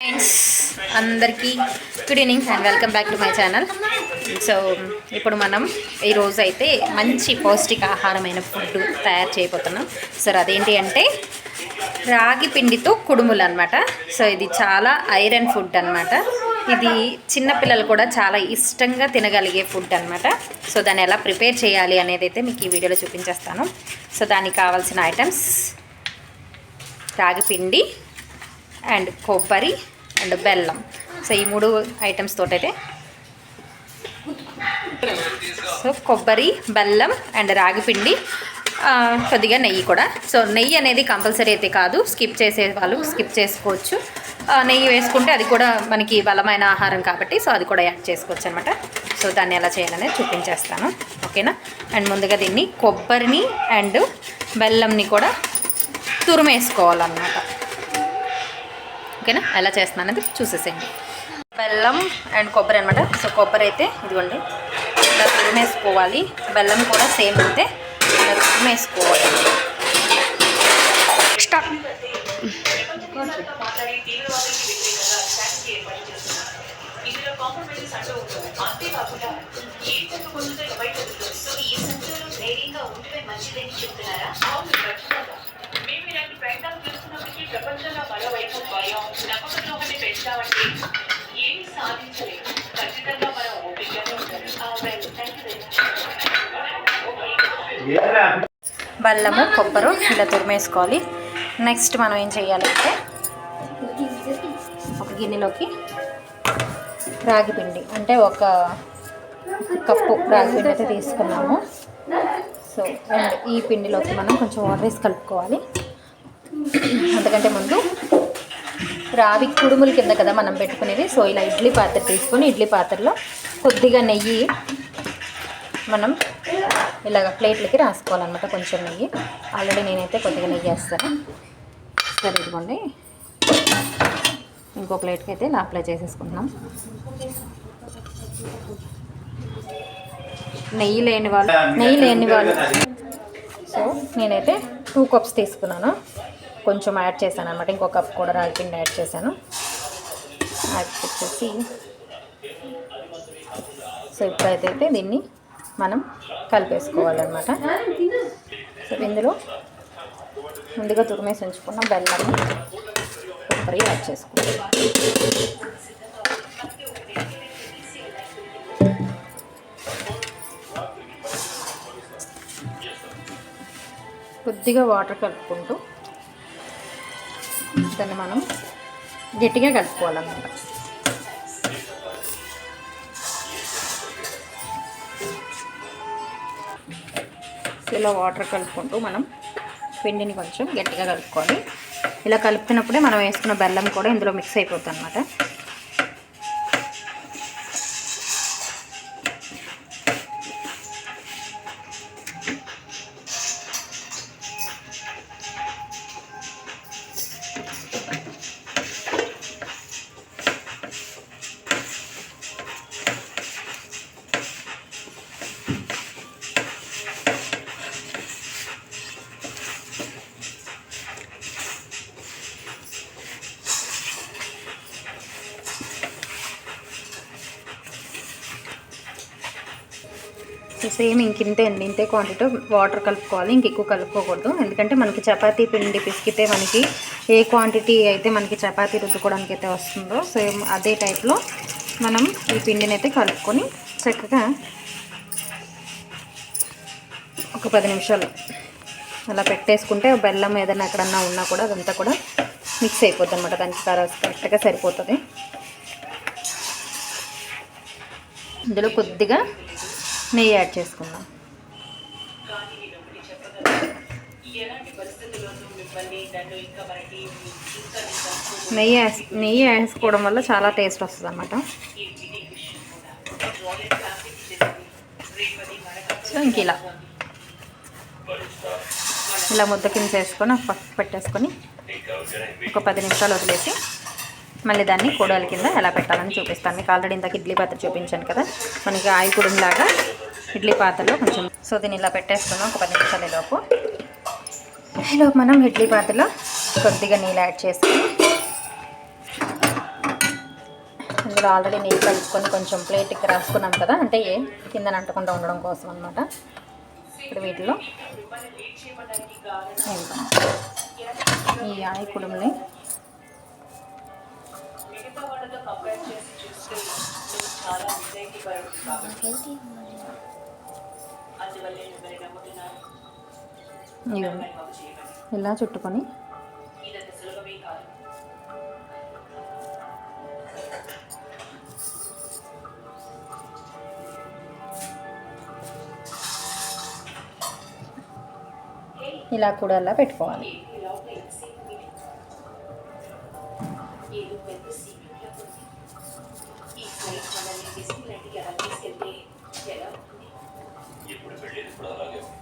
Friends అందరికీ good evening and welcome back to my channel so ఇప్పుడు మనం ఈరోజు అయితే మంచి పౌష్టికాహారమైన ఫుడ్ తయారు చేయబోతున్నాం. సో అదేంటి అంటే రాగి పిండితో కుడుములు అనమాట సో ఇది చాలా ఐరన్ ఫుడ్ అనమాట ఇది చిన్నపిల్లలు కూడా చాలా ఇష్టంగా తినగలిగే ఫుడ్ అనమాట సో దాన్ని ఎలా ప్రిపేర్ చేయాలి అనేది అయితే మీకు ఈ వీడియోలో చూపించేస్తాను. సో దానికి కావాల్సిన ఐటమ్స్ రాగి పిండి అండ్ కొబ్బరి అండ్ బెల్లం. సో ఈ మూడు ఐటమ్స్ తోటైతే. సో కొబ్బరి బెల్లం అండ్ రాగిపిండి కొద్దిగా నెయ్యి కూడా. సో నెయ్యి అనేది కంపల్సరీ అయితే కాదు. స్కిప్ చేసే వాళ్ళు స్కిప్ చేసుకోవచ్చు. నెయ్యి వేసుకుంటే అది కూడా మనకి బలమైన ఆహారం కాబట్టి సో అది కూడా యాడ్ చేసుకోవచ్చు అనమాట సో దాన్ని ఎలా చేయాలనేది చూపించేస్తాను. ఓకేనా? అండ్ ముందుగా దీన్ని కొబ్బరిని అండ్ బెల్లంని కూడా తురుమేసుకోవాలన్నమాట. ఓకేనా? ఎలా చేస్తున్నాను అనేది చూసేసేయండి. బెల్లం అండ్ కొబ్బరి అనమాట సో కొబ్బరి అయితే ఇదిగోండి. ఇలా తురిమేసుకోవాలి. బెల్లం కూడా సేమ్ అయితే ఇలా తురిమేసుకోవాలి. స్టార్ట్ ఇందులో కాంప్రమైజెస్ అంటూ ఉంటుంది చెప్తున్నారా ప్రపంచంలో మరోవైపు భయం నమ్మకంలోని పెంచామంటే ఏమి సాధించలేదు ఖచ్చితంగా మనం ఓపికగా. బెల్లము కొబ్బరు ఇలా తురిమేసుకోవాలి. నెక్స్ట్ మనం ఏం చేయాలంటే ఒక గిన్నెలోకి రాగి పిండి అంటే ఒక కప్పు రాగి పిండి అయితే తీసుకున్నాము. సో అండ్ ఈ పిండిలోకి మనం కొంచెం వాటర్ వేసి కలుపుకోవాలి. అంతకంటే ముందు రావి కుడుముల కింద కదా మనం పెట్టుకునేది. సో ఇలా ఇడ్లీ పాత్ర తీసుకొని ఇడ్లీ పాత్రలో కొద్దిగా నెయ్యి మనం ఇలాగ ప్లేట్లకి రాసుకోవాలన్నమాట కొంచెం నెయ్యి. ఆల్రెడీ నేనైతే కొద్దిగా నెయ్యి వేస్తాను. సరే ఇదిగోండి. ఇంకో ప్లేట్కి అయితే ఇలా అప్లై చేసేసుకుంటున్నాం. నెయ్యి లేని వాళ్ళు నెయ్యి లేని వాళ్ళు. సో నేనైతే టూ కప్స్ తీసుకున్నాను. కొంచెం యాడ్ చేశాను అనమాట ఇంకో కప్ కూడా రాగి పిండి యాడ్ చేశాను. యాడ్ చేసేసి సో ఇప్పుడైతే అయితే దీన్ని మనం కలిపేసుకోవాలన్నమాట. సో ఇందులో ముందుగా తురిమేసి ఉంచుకున్న బెల్లం కొబ్బరి యాడ్ చేసుకోవాలి కొద్దిగా వాటర్ కలుపుకుంటూ దాన్ని మనం. గట్టిగా కలుపుకోవాలన్నమాట. ఇలా వాటర్ కలుపుకుంటూ మనం పిండిని కొంచెం గట్టిగా కలుపుకోవాలి. ఇలా కలుపుతున్నప్పుడే మనం వేసుకున్న బెల్లం కూడా ఇందులో మిక్స్ అయిపోతుంది అనమాట సేమ్ ఇంక ఇంతే అండి. ఇంతే క్వాంటిటీ వాటర్ కలుపుకోవాలి. ఇంక ఎక్కువ కలుపుకోకూడదు. ఎందుకంటే మనకి చపాతీ పిండి పిసికితే మనకి ఏ క్వాంటిటీ అయితే మనకి చపాతీ రుద్దుకోవడానికి అయితే వస్తుందో సేమ్ అదే టైప్లో మనం ఈ పిండిని అయితే కలుపుకొని చక్కగా ఒక పది నిమిషాలు అలా పెట్టేసుకుంటే బెల్లం ఏదైనా ఎక్కడన్నా ఉన్నా కూడా అదంతా కూడా మిక్స్ అయిపోద్ది అనమాట దానికి కరెక్ట్గా సరిపోతుంది. ఇందులో కొద్దిగా నెయ్యి యాడ్ చేసుకుందాం. నెయ్యి నెయ్యి వేసుకోవడం వల్ల చాలా టేస్ట్ వస్తుంది అనమాట మనకు సో ఇంక ఇలా. ఇలా ముద్ద కింద చేసుకొని ఒక పక్క పెట్టేసుకొని ఒక పది నిమిషాలు వదిలేసి మళ్ళీ దాన్ని కూడల కింద ఎలా పెట్టాలని చూపిస్తాను. మీకు ఆల్రెడీ ఇందాక ఇడ్లీ పాత్ర చూపించాను కదా. మనకి ఆయి లాగా ఇడ్లీ పాత్రలో కొంచెం సో దీన్ని ఇలా పెట్టేసుకున్నాం ఒక పది నిమిషాల లోపు. ఈలోపు మనం ఇడ్లీ పాత్రలో కొద్దిగా నీళ్ళు యాడ్ చేసుకొని ఇందులో ఆల్రెడీ నీళ్ళు కలుపుకొని కొంచెం ప్లేట్కి రాసుకున్నాం కదా. అంటే కింద అంటకుండా ఉండడం కోసం అనమాట ఇప్పుడు వీటిలో ఈ ఆయి కుడుంని మిగతా వాళ్ళతో కంపేర్ చేసి చూస్తే నువ్వు చాలా నిజాయితీ పరుడు కాబట్టి అందువల్లే మిమ్మల్ని నమ్ముతున్నాను ఇవి మరి మాకు చేయమని? ఇలా చుట్టుకొని? ఇదంత సులభమే కాదు. ఇలా కూడా అలా పెట్టుకోవాలి. ఈ ఫ్లైట్ మనల్ని తీసుకెళ్తే ఎలా ఉంటుంది ఇప్పుడు వెళ్ళేది కూడా అలాగే ఉంది.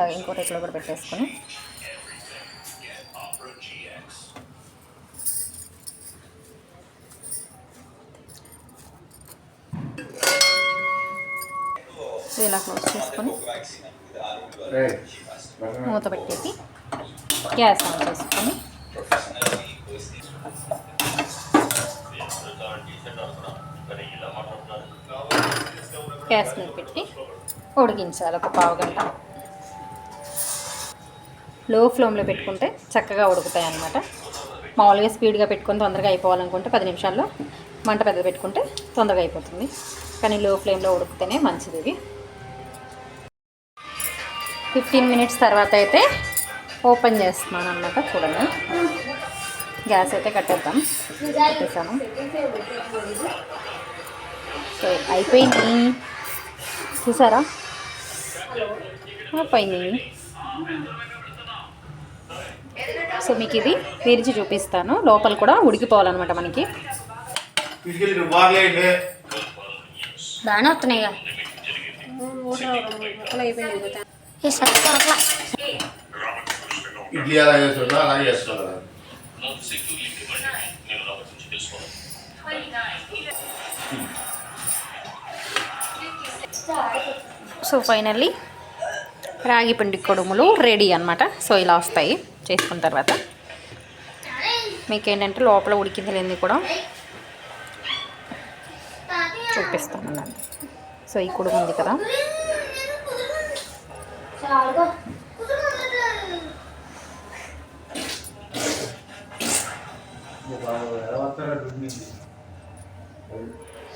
ఇలా ఇంకో రేట్లో కూడా పెట్టేసుకొని. ఇలా క్లోజ్ చేసుకొని మూత పెట్టేసి గ్యాస్ ఆన్ చేసుకొని. గ్యాస్ మీద పెట్టి ఉడికించాలి ఒక పావు గంట. లో ఫ్లేమ్లో పెట్టుకుంటే చక్కగా ఉడుకుతాయి అన్నమాట. మామూలుగా స్పీడ్గా పెట్టుకొని తొందరగా అయిపోవాలనుకుంటే పది నిమిషాల్లో మంట పెద్ద పెట్టుకుంటే తొందరగా అయిపోతుంది. కానీ లో ఫ్లేమ్లో ఉడికితేనే మంచిది ఇవి ఫిఫ్టీన్ మినిట్స్ తర్వాత అయితే ఓపెన్ చేస్తున్నాను అనమాట చూడండి. గ్యాస్ అయితే కట్టేద్దాం. కట్టేసాను సో అయిపోయింది. చూసారా? అయిపోయింది. సో మీకు ఇది తెరిచి చూపిస్తాను. లోపల కూడా ఉడికిపోవాలన్నమాట మనకి. బాగానే వస్తున్నాయి ఇక. ఈ సత్తు కొరకలా. ఇడ్లీ ఎలా చేస్తుందో అలా చేస్తున్నారు నాకు సెక్యూర్ లింక్ ఇవ్వండి నేను రాబోతు నుంచి తెలుసుకోవాలి సో ఫైనల్లీ రాగి పిండి కొడుములు రెడీ అన్నమాట. సో ఇలా వస్తాయి. చేసుకున్న తర్వాత మీకు ఏంటంటే లోపల ఉడికింది లేనిది కూడా చూపిస్తాను సో ఈ కుడుము ఉంది కదా.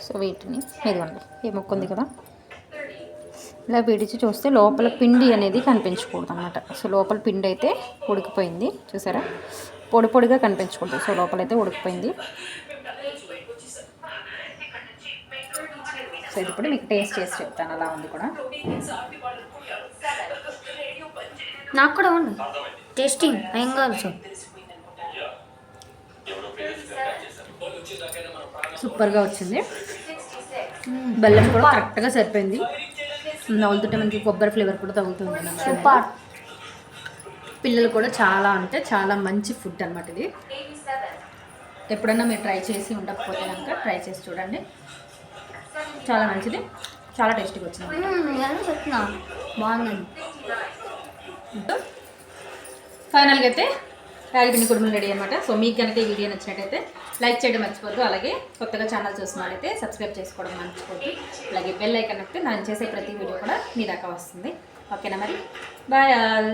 సో వీటిని ఇదిగోండి ఈ ముక్క ఉంది కదా. ఇలా విడిచి చూస్తే లోపల పిండి అనేది కనిపించకూడదు అనమాట సో లోపల పిండి అయితే ఉడికిపోయింది. చూసారా? పొడి పొడిగా కనిపించకూడదు. సో లోపల అయితే ఉడికిపోయింది. సో ఇది ఇప్పుడు మీకు టేస్ట్ చేసి చెప్తాను. అలా ఉంది కూడా. నాకు కూడా ఉండు టేస్టింగ్ ఏం చేశారు సూపర్గా వచ్చింది. బెల్లం కూడా కరెక్ట్గా సరిపోయింది. నవ్వుతుంటే మనకి కొబ్బరి ఫ్లేవర్ కూడా తగులుతుంది అన్నమాట. సూపర్. పిల్లలు కూడా చాలా అంటే చాలా మంచి ఫుడ్ అనమాట ఇది. ఎప్పుడన్నా మీరు ట్రై చేసి ఉండకపోతే కనుక ట్రై చేసి చూడండి. చాలా మంచిది చాలా టేస్టీగా వచ్చింది చెప్తున్నా. బాగుందండి. ఫైనల్గా అయితే రాగిపిండి కుటుంబం రెడీ అనమాట సో మీకు కనుక ఈ వీడియో నచ్చినట్టయితే లైక్ చేయడం మర్చిపోద్దు అలాగే కొత్తగా ఛానల్ చూస్తున్నారైతే సబ్స్క్రైబ్ చేసుకోవడం మర్చిపోద్దు అలాగే బెల్ ఐకన్ నొక్కితే నేను చేసే ప్రతి వీడియో కూడా మీ దాకా వస్తుంది. ఓకేనా మరి? Bye all.